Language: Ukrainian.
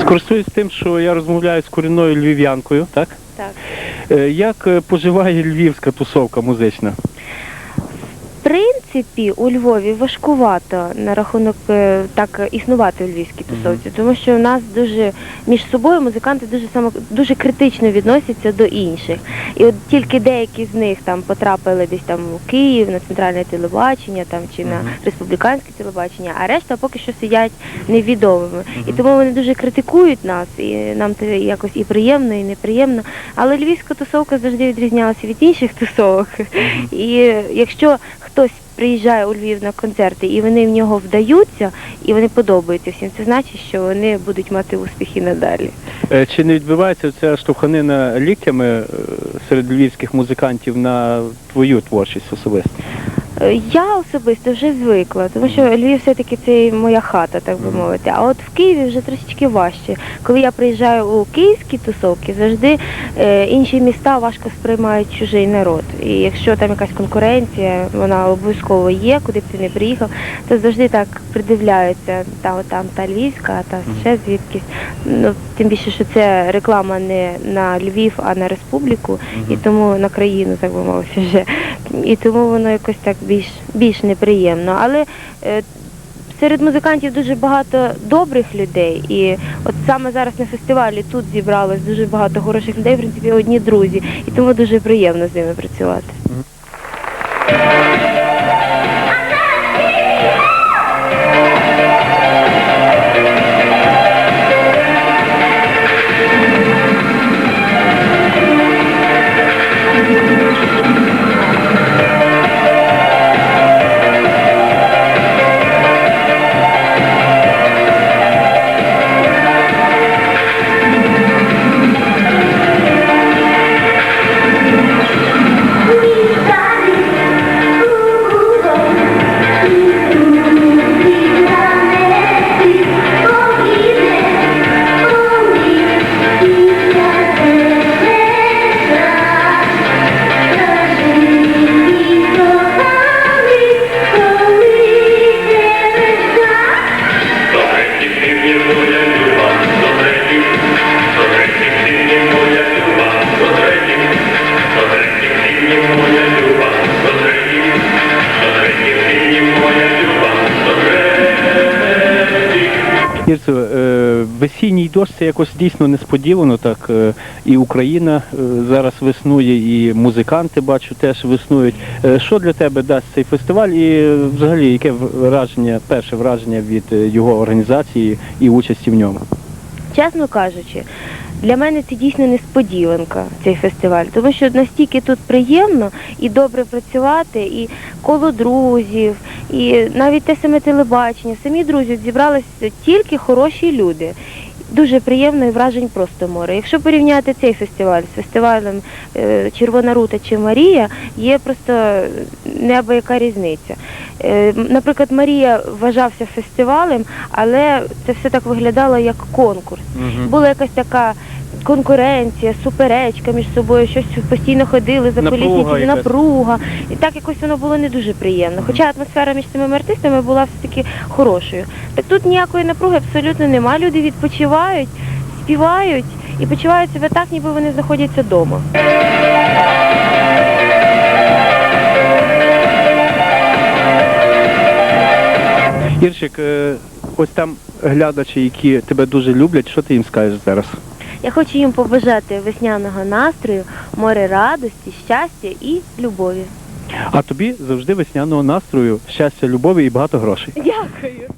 Скористуюсь тим, що я розмовляю з корінною львів'янкою, так? Так. Е, Як е, поживає львівська тусовка музична? Принципі, у Львові важкувато на рахунок е, так існувати у львівській тусовці, тому що у нас дуже між собою музиканти дуже само дуже критично відносяться до інших. І от тільки деякі з них там потрапили десь там у Київ на центральне телебачення там чи на республіканське телебачення, а решта поки що сидять невідомими. І тому вони дуже критикують нас, і нам це якось і приємно, і неприємно. Але львівська тусовка завжди відрізнялася від інших тусовок. І якщо хтось приїжджає у Львів на концерти і вони в нього вдаються, і вони подобаються всім, це значить, що вони будуть мати успіхи надалі. Е, Чи не відбувається ця штовханина ліктями е, серед львівських музикантів на твою творчість особисто? Е, Я особисто вже звикла, тому що Львів все-таки це моя хата, так би мовити. А от в Києві вже трошечки важче. Коли я приїжджаю у київські тусовки, завжди е, інші міста важко сприймають чужий народ. І якщо там якась конкуренція, вона обов'язково є, куди б ти не приїхав, то завжди так придивляються, та там та львівська, та ще звідкись. Ну тим більше, що це реклама не на Львів, а на республіку, і тому на країну, так би мовити, вже. І тому воно якось так більш більш неприємно. Але е, серед музикантів дуже багато добрих людей. І от саме зараз на фестивалі тут зібралось дуже багато хороших людей, в принципі, одні друзі. І тому дуже приємно з ними працювати. Добренький Ірцо, е, весінній дощ це якось дійсно несподівано. Так е, і Україна е, зараз веснує, і музиканти бачу теж веснують. Що для тебе дасть цей фестиваль, і взагалі яке враження, перше враження від його організації і участі в ньому? Чесно кажучи, для мене це дійсно несподіванка, цей фестиваль, тому що настільки тут приємно і добре працювати, і коло друзів, і навіть те саме телебачення, самі друзі зібралися тільки хороші люди. Дуже приємно і вражень просто море. Якщо порівняти цей фестиваль з фестивалем е, Червона Рута чи Марія, є просто небо яка різниця. Е, Наприклад, Марія вважався фестивалем, але це все так виглядало як конкурс. Була якась така конкуренція, суперечка між собою, щось постійно ходили за Напруга колісниці, якась. напруга. І так якось воно було не дуже приємно. Хоча атмосфера між цими артистами була все-таки хорошою. Так тут ніякої напруги абсолютно нема. Люди відпочивають, співають і почувають себе так, ніби вони знаходяться вдома. Ірчик, е, ось там глядачі, які тебе дуже люблять, що ти їм скажеш зараз? Я хочу їм побажати весняного настрою, море радості, щастя і любові. А тобі завжди весняного настрою, щастя, любові і багато грошей. Дякую.